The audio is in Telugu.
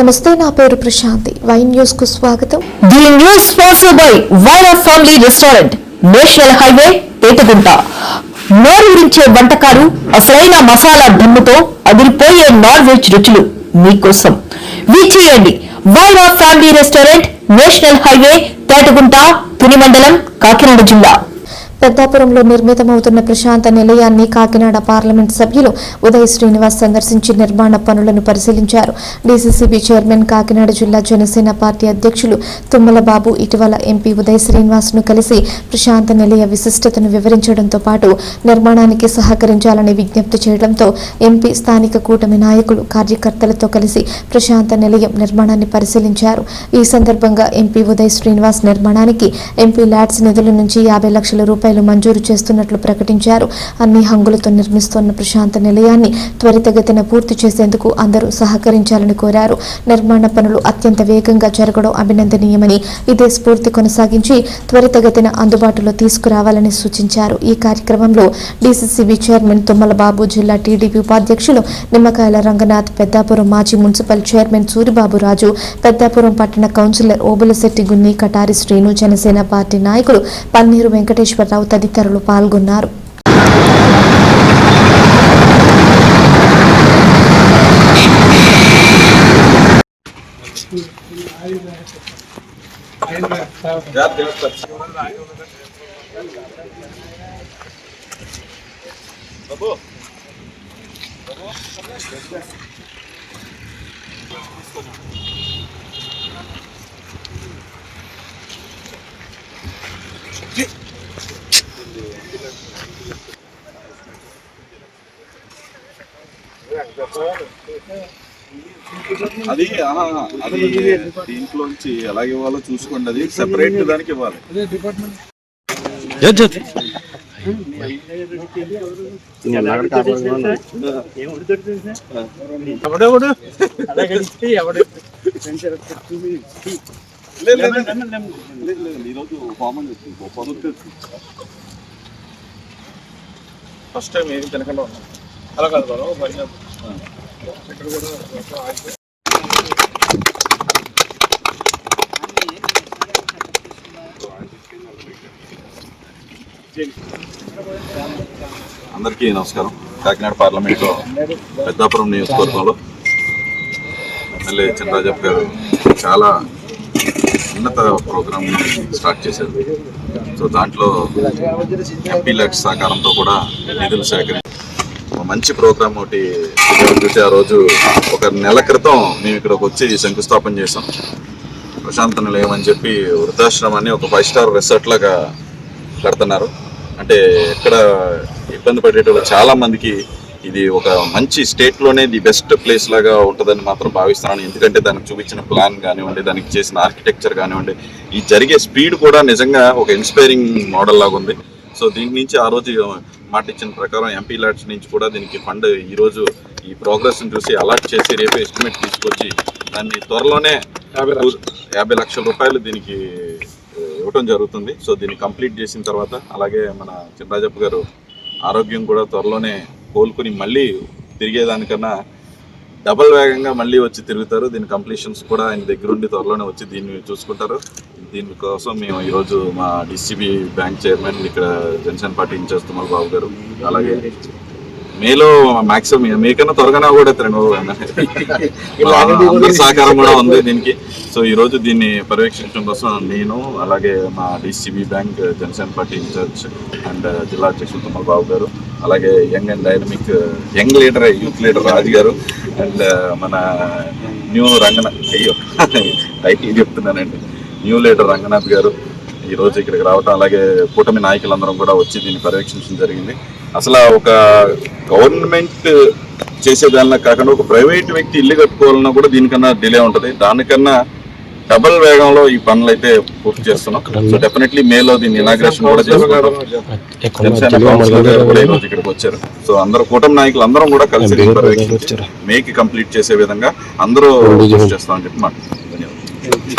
నమస్తే నా పేరు ప్రశాంతి. వైన్ న్యూస్కు స్వాగతం. The news sponsor by of family restaurant national highway Petagunta నోరూరించే వంటకాలు అసలైన మసాలా దమ్ముతో అదిరిపోయే నాన్ వెజ్ రుచులు మీకోసం. విచ్చేయండి of family restaurant national highway Petagunta Tuni మండలం కాకినాడ జిల్లా. పెద్దాపురంలో నిర్మితమవుతున్న ప్రశాంత నిలయాన్ని కాకినాడ పార్లమెంట్ సభ్యులు ఉదయ్ శ్రీనివాస్ సందర్శించి నిర్మాణ పనులను పరిశీలించారు. డీసీసీబీ చైర్మన్ కాకినాడ జిల్లా జనసేన పార్టీ అధ్యక్షులు తుమ్మల బాబు ఇటీవల ఎంపీ ఉదయ్ శ్రీనివాస్ను కలిసి ప్రశాంత నిలయ విశిష్టతను వివరించడంతో పాటు నిర్మాణానికి సహకరించాలని విజ్ఞప్తి చేయడంతో ఎంపీ స్థానిక కూటమి నాయకులు కార్యకర్తలతో కలిసి ప్రశాంత నిలయం నిర్మాణాన్ని పరిశీలించారు. ఈ సందర్భంగా ఎంపీ ఉదయ్ శ్రీనివాస్ నిర్మాణానికి ఎంపీ ల్యాడ్స్ నిధుల నుంచి యాభై లక్షల రూపాయలు మంజూరు చేస్తున్నట్లు ప్రకటించారు. అన్ని హంగులతో నిర్మిస్తున్న ప్రశాంత నిలయాన్ని త్వరితగతిన పూర్తి చేసేందుకు అందరూ సహకరించాలని కోరారు. నిర్మాణ పనులు అత్యంత వేగంగా జరగడం అభినందనీయమని ఇదే స్ఫూర్తి కొనసాగించి త్వరితగతిన అందుబాటులో తీసుకురావాలని సూచించారు. ఈ కార్యక్రమంలో డీసీసీబీ చైర్మన్ తుమ్మల బాబు జిల్లా టీడీపీ ఉపాధ్యక్షులు నిమ్మకాయల రంగనాథ్ పెద్దాపురం మాజీ మున్సిపల్ చైర్మన్ సూరిబాబు రాజు పెద్దాపురం పట్టణ కౌన్సిలర్ ఓబులశెట్టి గున్ని కటారి శ్రీను జనసేన పార్టీ నాయకులు పన్నీరు వెంకటేశ్వరరావు తదితరులు పాల్గొన్నారు అది ఆహా, అది దీంట్లోంచి ఎలాగ ఇవ్వాలో చూసుకోండి. అది సెపరేట్ దానికి ఇవ్వాలి. ఈరోజు కామన్ ఫస్ట్ టైం ఏం తినకుండా ఉన్నాం. అలా కాదు బాబు పైన అందరికీ నమస్కారం. కాకినాడ పార్లమెంట్లో పెద్దాపురం నియోజకవర్గంలో ఎమ్మెల్యే చంద్రరాజప్ప గారు చాలా ఉన్నత ప్రోగ్రామ్ స్టార్ట్ చేశారు. సో దాంట్లో ఎంపీ లెక్స్ సహకారంతో కూడా నిధులు సేకరించి మంచి ప్రోగ్రామ్ ఒకటి చూసి ఆ రోజు ఒక నెల క్రితం మేము ఇక్కడికి వచ్చి శంకుస్థాపన చేసాం ప్రశాంత నిలయం అని చెప్పి వృద్ధాశ్రమాన్ని ఒక ఫైవ్ స్టార్ రిసార్ట్ లాగా కడుతున్నారు. అంటే ఎక్కడ ఇబ్బంది పడేటప్పుడు చాలా మందికి ఇది ఒక మంచి స్టేట్లోనే ది బెస్ట్ ప్లేస్ లాగా ఉంటుందని మాత్రం భావిస్తున్నాను. ఎందుకంటే దానికి చూపించిన ప్లాన్ కానివ్వండి దానికి చేసిన ఆర్కిటెక్చర్ కానివ్వండి ఈ జరిగే స్పీడ్ కూడా నిజంగా ఒక ఇన్స్పైరింగ్ మోడల్ లాగా ఉంది సో దీని నుంచి ఆ రోజు మాట ఇచ్చిన ప్రకారం ఎంపీ ల్యాడ్స్ నుంచి కూడా దీనికి ఫండ్ ఈ రోజు ఈ ప్రోగ్రెస్ చూసి అలాట్ చేసి రేపు ఎస్టిమేట్ తీసుకొచ్చి దాన్ని త్వరలోనే యాభై లక్షల. రూపాయలు దీనికి ఇవ్వటం జరుగుతుంది. సో దీన్ని కంప్లీట్ చేసిన తర్వాత అలాగే మన చిన్నరాజప్ప గారు ఆరోగ్యం కూడా త్వరలోనే కోలుకుని మళ్ళీ తిరిగేదానికన్నా డబల్ వేగంగా మళ్ళీ వచ్చి తిరుగుతారు. దీని కంప్లీషన్స్ కూడా ఆయన దగ్గరుండి త్వరలోనే వచ్చి దీన్ని చూసుకుంటారు. దీనికోసం మేము ఈరోజు మా డిసిబి బ్యాంక్ చైర్మన్ ఇక్కడ జనసేన పార్టీ ఇన్ఛార్జ్ తుమ్మల బాబు గారు అలాగే మేలో మాక్సిమం మీకన్నా త్వరగానే కూడా తిరగ అందరి సహకారం కూడా ఉంది దీనికి. సో ఈ రోజు దీన్ని పర్యవేక్షించడం కోసం నేను అలాగే మా DCB bank Janasena party in-charge and జిల్లా అధ్యక్షులు తుమ్మల బాబు గారు అలాగే young and dynamic young leader youth leader Raju garu and మన న్యూ రంగనాథ్ అయ్యో ఐటీ చెప్తున్నానండి. న్యూ లీడర్ రంగనాథ్ గారు ఈ రోజు ఇక్కడికి రావటం అలాగే కూటమి నాయకులందరం కూడా వచ్చి దీన్ని పర్యవేక్షించడం జరిగింది. అసలు ఒక గవర్నమెంట్ చేసేదానిలా కాకుండా ఒక ప్రైవేట్ వ్యక్తి ఇల్లు కట్టుకోవాలన్నా కూడా దీనికన్నా డిలే ఉంటుంది. దానికన్నా డబల్ వేగంలో ఈ పనులు అయితే పూర్తి చేస్తున్నాం. సో డెఫినెట్లీ మేలో దీన్ని ఇనాగ్రేషన్ కూడా చేసుకుంటాం. జనసేన. కౌన్సిలర్ గారు కూడా ఈ రోజు ఇక్కడికి వచ్చారు. సో అందరూ కూటమి నాయకులు అందరం కూడా కలిసి మేకి కంప్లీట్ చేసే విధంగా అందరూ చేస్తామని చెప్పి మాట ధన్యవాదాలు.